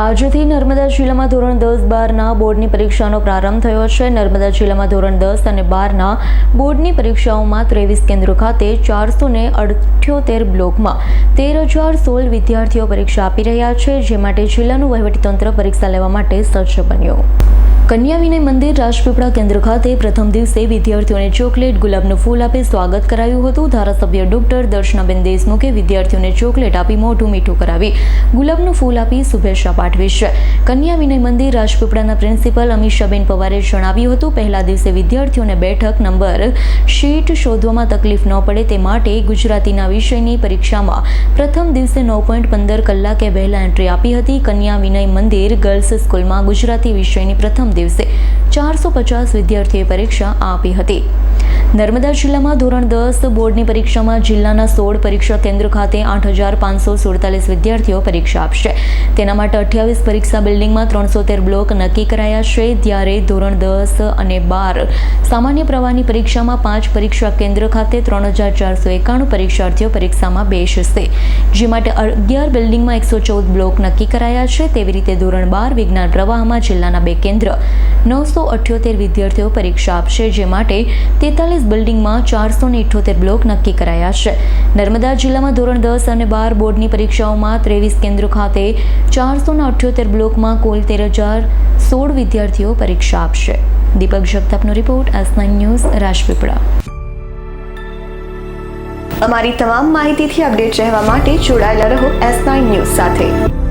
આજથી નર્મદા જિલ્લામાં ધોરણ દસ બારના બોર્ડની પરીક્ષાનો પ્રારંભ થયો છે. નર્મદા જિલ્લામાં ધોરણ દસ અને બારના બોર્ડની પરીક્ષાઓમાં ત્રેવીસ કેન્દ્રો ખાતે ચારસો ને અઠ્યોતેર બ્લોકમાં તેર હજાર સોળ વિદ્યાર્થીઓ પરીક્ષા આપી રહ્યા છે, જે માટે જિલ્લાનું વહીવટીતંત્ર પરીક્ષા લેવા માટે સજ્જ બન્યું. કન્યા વિનય મંદિર રાજપીપળા કેન્દ્ર ખાતે પ્રથમ દિવસે વિદ્યાર્થીઓને ચોકલેટ, ગુલાબનું ફૂલ આપી સ્વાગત કરાયું હતું. ધારાસભ્ય ડોક્ટર દર્શનાબેન દેશમુખે વિદ્યાર્થીઓને ચોકલેટ આપી મોઢું મીઠું કરાવી ગુલાબનું ફૂલ આપી શુભેચ્છા પાઠવી છે. કન્યા વિનય મંદિર રાજપીપળાના પ્રિન્સિપલ અમીષાબેન પવારે જણાવ્યું હતું, પહેલા દિવસે વિદ્યાર્થીઓને બેઠક નંબર શીટ શોધવામાં તકલીફ ન પડે તે માટે ગુજરાતીના વિષયની પરીક્ષામાં પ્રથમ દિવસે નવ પોઈન્ટ પંદર કલાકે વહેલા એન્ટ્રી આપી હતી. કન્યા વિનય મંદિર ગર્લ્સ સ્કૂલમાં ગુજરાતી વિષયની પ્રથમ દિવસે ચારસો પચાસ વિદ્યાર્થીઓએ પરીક્ષા આપી હતી. નર્મદા જિલ્લામાં ધોરણ દસ બોર્ડની પરીક્ષામાં જિલ્લાના સોળ પરીક્ષા કેન્દ્ર ખાતે આઠ હજાર પાંચસો સુડતાલીસ વિદ્યાર્થીઓ પરીક્ષા આપશે. તેના માટે અઠ્યાવીસ પરીક્ષા બિલ્ડિંગમાં ત્રણસો તેર બ્લોક નક્કી કરાયા છે. ત્યારે ધોરણ દસ અને બાર સામાન્ય પ્રવાહની પરીક્ષામાં પાંચ પરીક્ષા કેન્દ્ર ખાતે ત્રણ હજાર ચારસો એકાણું પરીક્ષાર્થીઓ પરીક્ષામાં બેસશે. જે માટે અગિયાર બિલ્ડિંગમાં એકસો ચૌદ બ્લોક નક્કી કરાયા છે. તેવી રીતે ધોરણ બાર વિજ્ઞાન પ્રવાહમાં જિલ્લાના બે કેન્દ્ર નવસો અઠ્યોતેર વિદ્યાર્થીઓ પરીક્ષા આપશે, જે માટે તેતાલીસ બિલ્ડિંગમાં ચારસો ને બ્લોક નક્કી કરાયા છે. નર્મદા જિલ્લામાં ધોરણ દસ અને બાર બોર્ડની પરીક્ષાઓમાં ત્રેવીસ કેન્દ્રો ખાતે ચારસો ને અઠ્યોતેર બ્લોકમાં કુલ તેર હજાર સોળ વિદ્યાર્થીઓ પરીક્ષા આપશે. દીપક જગતાપનો રિપોર્ટ, એસ ન્યૂઝ, રાજપીપળા. અમારી તમામ માહિતીથી અપડેટ રહેવા માટે જોડાયેલા રહો એસ ન્યૂઝ સાથે.